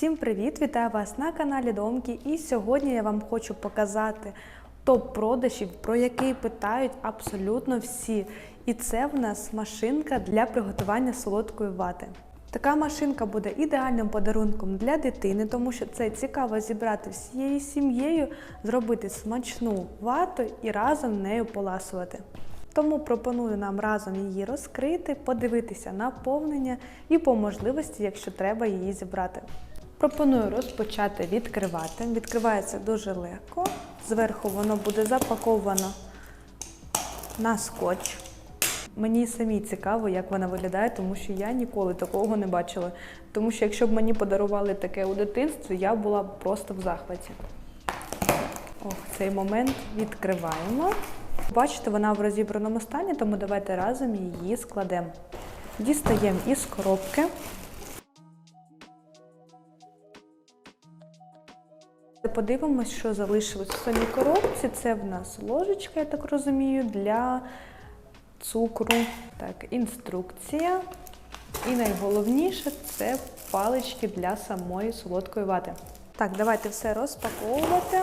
Всім привіт! Вітаю вас на каналі Домки. І сьогодні я вам хочу показати топ продажів, про який питають абсолютно всі. І це в нас машинка для приготування солодкої вати. Така машинка буде ідеальним подарунком для дитини, тому що це цікаво зібрати всією сім'єю, зробити смачну вату і разом нею поласувати. Тому пропоную нам разом її розкрити, подивитися наповнення і по можливості, якщо треба її зібрати. Пропоную розпочати відкривати. Відкривається дуже легко. Зверху воно буде запаковано на скотч. Мені самі цікаво, як вона виглядає, тому що я ніколи такого не бачила. Тому що якщо б мені подарували таке у дитинстві, я була б просто в захваті. Ох, цей момент відкриваємо. Бачите, вона в розібраному стані, тому давайте разом її складемо. Дістаємо із коробки. Подивимось, що залишилось в самій коробці. Це в нас ложечка, я так розумію, для цукру. Так, інструкція. І найголовніше це палички для самої солодкої вати. Так, давайте все розпаковувати.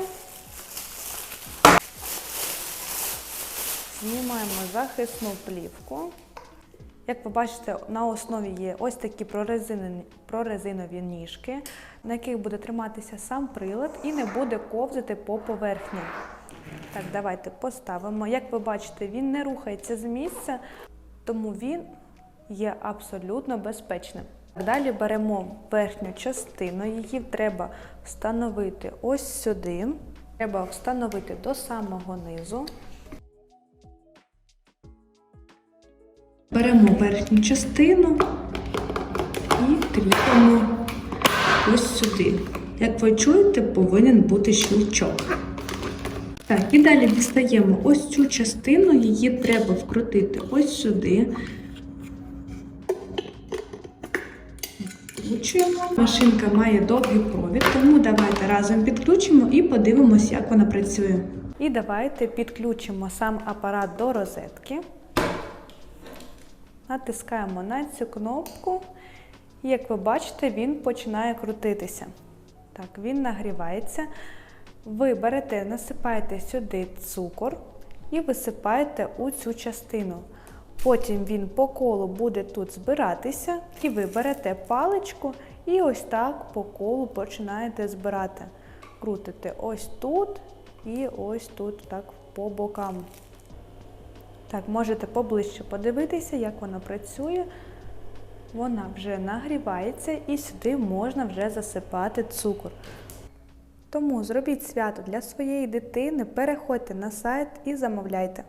Знімаємо захисну плівку. Як ви бачите, на основі є ось такі прорезинені- прорезинові ніжки, на яких буде триматися сам прилад і не буде ковзати по поверхні. Так, давайте поставимо. Як ви бачите, він не рухається з місця, тому він є абсолютно безпечним. Далі беремо верхню частину, її треба встановити ось сюди. Треба встановити до самого низу. Беремо верхню частину і кріпимо ось сюди. Як ви чуєте, повинен бути щелчок. Так, і далі дістаємо ось цю частину, її треба вкрутити ось сюди. Вкручуємо. Машинка має довгий провід, тому давайте разом підключимо і подивимося, як вона працює. І давайте підключимо сам апарат до розетки. Натискаємо на цю кнопку, як ви бачите, він починає крутитися. Так, він нагрівається. Ви берете, насипаєте сюди цукор і висипаєте у цю частину. Потім він по колу буде тут збиратися, і ви берете паличку і ось так по колу починаєте збирати. Крутите ось тут і ось тут, так по бокам. Так, можете поближче подивитися, як вона працює. Вона вже нагрівається і сюди можна вже засипати цукор. Тому зробіть свято для своєї дитини, переходьте на сайт і замовляйте.